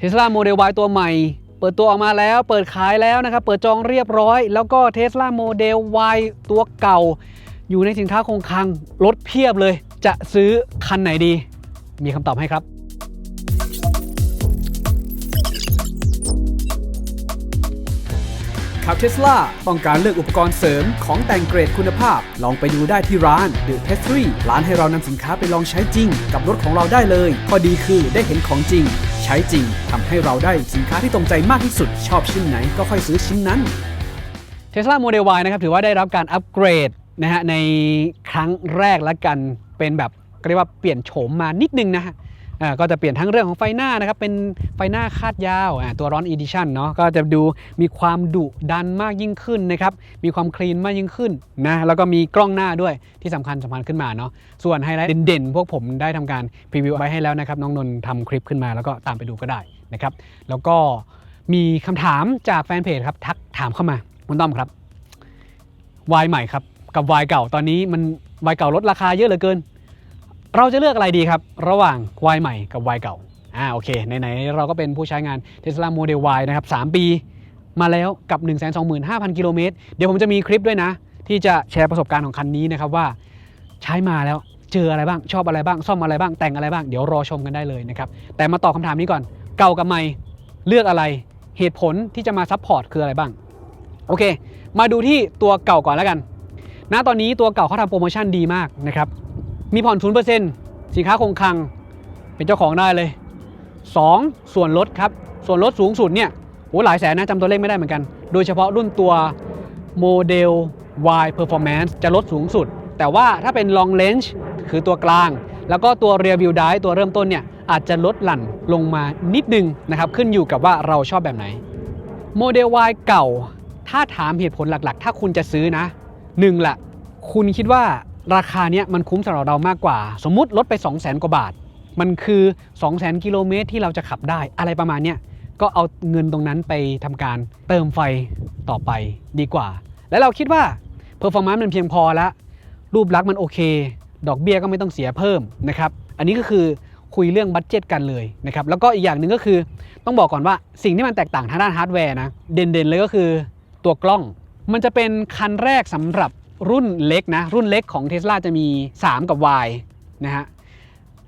Tesla Model Y ตัวใหม่ เปิดตัวออกมาแล้ว เปิดขายแล้วนะครับ เปิดจองเรียบร้อย แล้วก็ Tesla Model Y ตัวเก่า อยู่ในสินค้าคงคลังรถเพียบเลย จะซื้อคันไหนดี มีคำตอบให้ครับขับเทสลาต้องการเลือกอุปกรณ์เสริมของแต่งเกรดคุณภาพ ลองไปดูได้ที่ร้าน The p e s t r y ร้านให้เรานำสินค้าไปลองใช้จริง กับรถของเราได้เลย ข้อดีคือได้เห็นของจริง ใช้จริงทำให้เราได้สินค้าที่ตรงใจมากที่สุด ชอบชิ้นไหนก็ค่อยซื้อชิ้นนั้น Tesla Model Y นะครับถือว่าได้รับการอัปเกรดนะฮะในครั้งแรกละกันเป็นแบบเรียกว่าเปลี่ยนโฉมมานิดนึงนะฮะ ก็จะเปลี่ยนทั้งเรื่องของไฟหน้านะครับ เป็นไฟหน้าคาดยาวตัวร้อน Edition เนาะก็จะดูมีความดุดันมากยิ่งขึ้นนะครับ มีความคลีนมากยิ่งขึ้นนะแล้วก็มีกล้องหน้าด้วยที่สำคัญสำคัญขึ้นมาเนาะส่วนไฮไลท์เด่นๆ พวกผมได้ทำการพรีวิวไว้ให้แล้วนะครับน้องนนท์ทำคลิปขึ้นมา แล้วก็ตามไปดูก็ได้นะครับ แล้วก็มีคำถามจากแฟนเพจครับทักถามเข้ามาคุณต้อมครับวายใหม่ครับกับวายเก่าตอนนี้มันวายเก่าลดราคาเยอะเหลือเกิน เราจะเลือกอะไรดีครับ ระหว่างวายใหม่กับวายเก่าอ่าโอเคไหนๆเราก็เป็นผู้ใช้งาน Tesla Model Y นะครับ 3 ปีมาแล้วกับ 125,000 กิโลเมตร เดี๋ยวผมจะมีคลิปด้วยนะ ที่จะแชร์ประสบการณ์ของคันนี้นะครับว่าใช้มาแล้วเจออะไรบ้างชอบอะไรบ้าง ซ่อมอะไรบ้างแต่งอะไรบ้าง เดี๋ยวรอชมกันได้เลยนะครับ แต่มาตอบคำถามนี้ก่อน เก่ากับใหม่เลือกอะไรเหตุผลที่จะมาซัพพอร์ตคืออะไรบ้าง โอเค มาดูที่ตัวเก่าก่อนแล้วกันณตอนนี้ตัวเก่าเขาทำโปรโมชั่นดีมากนะครับ มีผ่อน0%สินค้าคงคลัง เป็นเจ้าของได้เลย 2. ส่วนลดครับ ส่วนลดสูงสุดเนี่ยโอ้หลายแสนนะจำตัวเลขไม่ได้เหมือนกัน โดยเฉพาะรุ่นตัวโมเดล Y Performance จะลดสูงสุด แต่ว่าถ้าเป็น Long Range คือตัวกลาง แล้วก็ตัว Rear View Drive ตัวเริ่มต้นเนี่ยอาจจะลดหลั่นลงมานิดนึงนะครับ ขึ้นอยู่กับว่าเราชอบแบบไหนโมเดล Y เก่า ถ้าถามเหตุผลหลักๆ ถ้าคุณจะซื้อนะหนึ่งละคุณคิดว่า ราคาเนี้ยมันคุ้มสำหรับเรามากกว่า สมมุติลดไป 2 0 0 0 0 0 กว่าบาท มันคือ 2 0 0 0 0 0กิโลเมตรที่เราจะขับได้อะไรประมาณเนี้ยก็เอาเงินตรงนั้นไปทำการเติมไฟต่อไปดีกว่า แล้วเราคิดว่าเพอร์ฟอร์มนซ์มันเพียงพอแล้ว รูปลักษณ์มันโอเค ดอกเบี้ยก็ไม่ต้องเสียเพิ่มนะครับ อันนี้ก็คือคุยเรื่องบัตเจ็ตกันเลยนะครับ แล้วก็อีกอย่างหนึ่งก็คือต้องบอกก่อนว่าสิ่งที่มันแตกต่างทางด้านฮาร์ดแวร์นะ เด่นๆเลยก็คือตัวกล้อง มันจะเป็นคันแรกสำหรับ รุ่นเล็กนะ รุ่นเล็กของ Tesla จะมี 3 กับ Y นะฮะ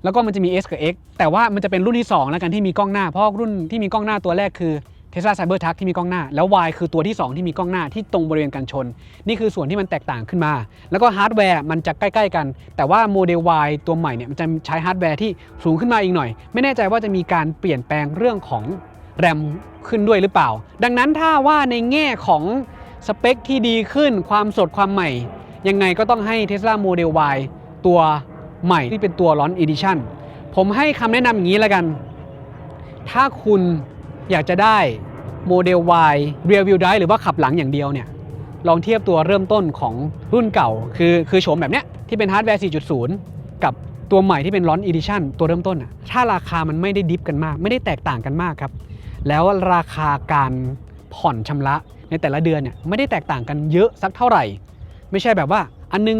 แล้วก็มันจะมี S กับ X แต่ว่ามันจะเป็นรุ่นที่ 2 แล้วกันที่มีกล้องหน้า เพราะรุ่นที่มีกล้องหน้าตัวแรกคือ Tesla Cybertruck ที่มีกล้องหน้า แล้ว Y คือตัวที่ 2 ที่มีกล้องหน้าที่ตรงบริเวณกันชน นี่คือส่วนที่มันแตกต่างขึ้นมา แล้วก็ฮาร์ดแวร์มันจะใกล้ ๆ กัน แต่ว่าโมเดล Y ตัวใหม่เนี่ยมันจะใช้ฮาร์ดแวร์ที่สูงขึ้นมาอีกหน่อย ไม่แน่ใจว่าจะมีการเปลี่ยนแปลงเรื่องของแรมขึ้นด้วยหรือเปล่า ดังนั้นถ้าว่าในแง่ของ สเปคที่ดีขึ้นความสดความใหม่ ยังไงก็ต้องให้ Tesla Model Y ตัวใหม่ที่เป็นตัวร้อน Edition ผมให้คำแนะนำอย่างนี้แล้วกัน ถ้าคุณอยากจะได้โมเดล Y Rear View Drive หรือว่าขับหลังอย่างเดียวเนี่ย ลองเทียบตัวเริ่มต้นของรุ่นเก่า คือคือโฉมแบบเนี้ยที่เป็นฮาร์ดแวร์ 4.0 กับตัวใหม่ที่เป็นร้อน Edition ตัวเริ่มต้นอะถ้าราคามันไม่ได้ดิฟกันมาก ไม่ได้แตกต่างกันมากครับ แล้วราคาการผ่อนชำระ ในแต่ละเดือนเนี่ยไม่ได้แตกต่างกันเยอะสักเท่าไหร่ ไม่ใช่แบบว่าอันนึง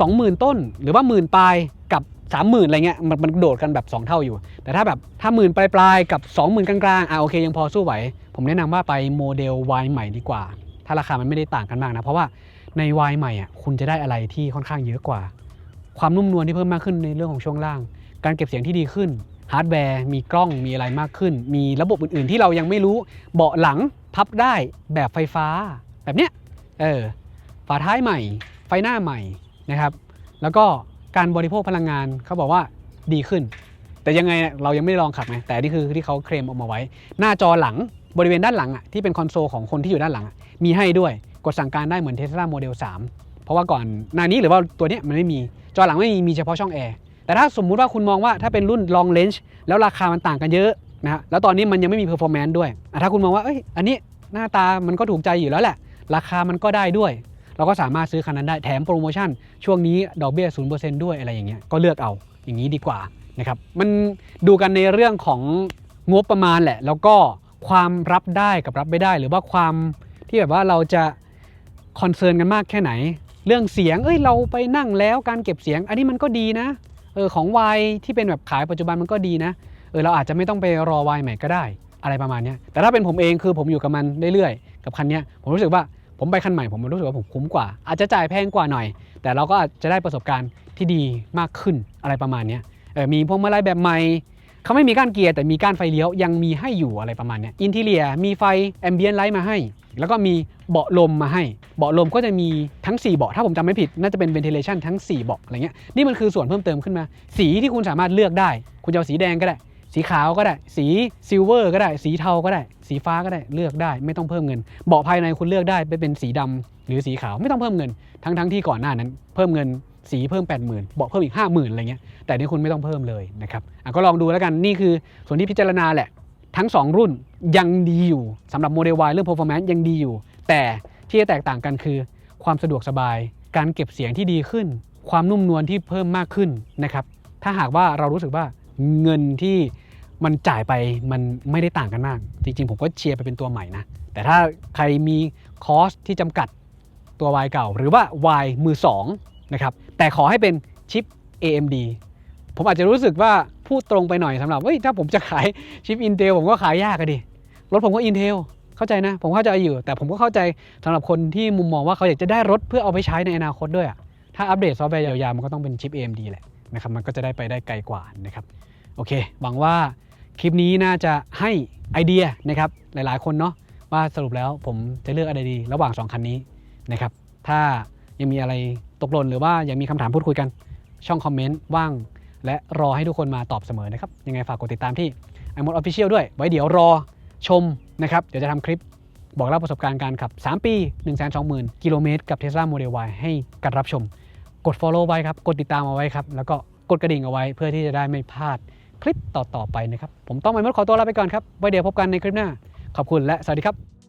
20,000 ต้น หรือว่าหมื่นปลายกับ30,000อะไรเงี้ยมันมันโดดกันแบบ 2 เท่าอยู่ แต่ถ้าแบบถ้าหมื่นปลายปลายกับ 20,000 กลางๆอะโอเคยังพอสู้ไหว ผมแนะนำว่าไปโมเดล Y ใหม่ดีกว่า ถ้าราคามันไม่ได้ต่างกันมากนะเพราะว่าใน Y ใหม่อะคุณจะได้อะไรที่ค่อนข้างเยอะกว่า ความนุ่มนวลที่เพิ่มมากขึ้นในเรื่องของช่วงล่าง การเก็บเสียงที่ดีขึ้นฮาร์ดแวร์มีกล้องมีอะไรมากขึ้น มีระบบอื่นๆ ที่เรายังไม่รู้เบาะหลัง พับได้แบบไฟฟ้าแบบเนี้ยเออฝาท้ายใหม่ ไฟหน้าใหม่นะครับ แล้วก็การบริโภคพลังงานเขาบอกว่าดีขึ้น แต่ยังไงเรายังไม่ได้ลองขับไงแต่นี่คือที่เขาเคลมออกมาไว้ หน้าจอหลังบริเวณด้านหลังอะที่เป็นคอนโซลของคนที่อยู่ด้านหลัง มีให้ด้วยกดสั่งการได้เหมือน Tesla Model 3 เพราะว่าก่อนหน้านี้หรือว่าตัวเนี้ยมันไม่มีจอหลังไม่มีมีเฉพาะช่องแอร์แต่ถ้าสมมุติว่าคุณมองว่าถ้าเป็นรุ่น long range แล้วราคามันต่างกันเยอะ นะฮะแล้วตอนนี้มันยังไม่มี performance ด้วยถ้าคุณมองว่าเอ้ยอันนี้หน้าตามันก็ถูกใจอยู่แล้วแหละ ราคามันก็ได้ด้วย เราก็สามารถซื้อคันนั้นได้แถมโปรโมชั่น ช่วงนี้ดอกเบี้ย0%ด้วยอะไรอย่างเงี้ยก็เลือกเอาอย่างนี้ดีกว่านะครับมันดูกันในเรื่องของงบประมาณแหละ แล้วก็ความรับได้กับรับไม่ได้ หรือว่าความที่แบบว่าเราจะคอนเซิร์นกันมากแค่ไหน เรื่องเสียงเอ้ยเราไปนั่งแล้วการเก็บเสียง อันนี้มันก็ดีนะเออของวายที่เป็นแบบขายปัจจุบันมันก็ดีนะ เออเราอาจจะไม่ต้องไปรอวายใหม่ก็ได้อะไรประมาณนี้แต่ถ้าเป็นผมเองคือผมอยู่กับมันเรื่อยๆ กับคันนี้ผมรู้สึกว่าผมไปคันใหม่ผมรู้สึกว่าผมคุ้มกว่า อาจจะจ่ายแพงกว่าหน่อย แต่เราก็อาจจะได้ประสบการณ์ที่ดีมากขึ้นอะไรประมาณนี้เออมีพวงมาลัยแบบใหม่เขาไม่มีก้านเกียร์แต่มีก้านไฟเลี้ยวยังมีให้อยู่อะไรประมาณนี้อินทีเลียมีไฟแอมเบียนไลท์มาให้ แล้วก็มีเบาะลมมาให้ เบาะลมก็จะมีทั้ง 4 เบาะถ้าผมจำไม่ผิด น่าจะเป็น ventilation ทั้ง 4 เบาะอะไรเงี้ยนี่มันคือส่วนเพิ่มเติมขึ้นมา สีที่คุณสามารถเลือกได้ คุณจะเอาสีแดงก็ได้ สีขาวก็ได้ สีซิลเวอร์ก็ได้ สีเทาก็ได้ สีฟ้าก็ได้เลือกได้ ไม่ต้องเพิ่มเงิน เบาะภายในคุณเลือกได้ไปเป็นสีดำหรือสีขาวไม่ต้องเพิ่มเงิน ทั้งทั้งที่ก่อนหน้านั้น เพิ่มเงินสีเพิ่ม 80,000เบาะเพิ่มอีก 50,000อะไรเงี้ยแต่นี่คุณไม่ต้องเพิ่มเลยนะครับก็ลองดูแล้วกันนี่คือส่วนที่พิจารณาแหละ ทั้ง 2 รุ่นยังดีอยู่สำหรับโมเดล Y เรื่อง performance ยังดีอยู่ แต่ที่จะแตกต่างกันคือ ความสะดวกสบาย การเก็บเสียงที่ดีขึ้น ความนุ่มนวลที่เพิ่มมากขึ้นนะครับถ้าหากว่าเรารู้สึกว่า เงินที่มันจ่ายไปมันไม่ได้ต่างกันมาก จริงๆ ผมก็เชียร์ไปเป็นตัวใหม่นะ แต่ถ้าใครมีคอสที่จำกัดตัว Y เก่า หรือว่า Y มือ2นะครับแต่ขอให้เป็นชิป AMD ผมอาจจะรู้สึกว่าพูดตรงไปหน่อยสำหรับเฮ้ยถ้าผมจะขายชิป Intel ผมก็ขายยากอะดิ รถผมก็ Intel เข้าใจนะ ผมเข้าใจอยู่ แต่ผมก็เข้าใจสำหรับคนที่มุมมองว่าเขาอยากจะได้รถเพื่อเอาไปใช้ในอนาคตด้วยอะถ้าอัปเดตซอฟต์แวร์ยาวๆมันก็ต้องเป็นชิป AMD แหละ นะครับมันก็จะได้ไปได้ไกลกว่านะครับโอเคหวังว่าคลิปนี้น่าจะให้ไอเดียนะครับหลายๆ คนเนาะว่าสรุปแล้วผมจะเลือกอะไรดี ระหว่าง 2 คันนี้นะครับถ้ายังมีอะไรตกหล่นหรือว่ายังมีคำถามพูดคุยกันช่องคอมเมนต์ว่าง และรอให้ทุกคนมาตอบเสมอนะครับยังไงฝากกดติดตามที่ i m o d Official ด้วย ไว้เดี๋ยวรอชมนะครับเดี๋ยวจะทำคลิปบอกเล่าประสบการณ์การขับ 3 ปี 1 2 0 0 0 0 กิโลเมตรกับ Tesla Model Y ให้กันรับชม กด follow ไว้ครับ กดติดตามเอาไว้ครับ แล้วก็กดกระดิ่งเอาไว้เพื่อที่จะได้ไม่พลาดคลิปต่อๆไปนะครับ ผมต้องไปมดขอตัวลาไปก่อนครับ ไว้เดี๋ยวพบกันในคลิปหน้า ขอบคุณและสวัสดีครับ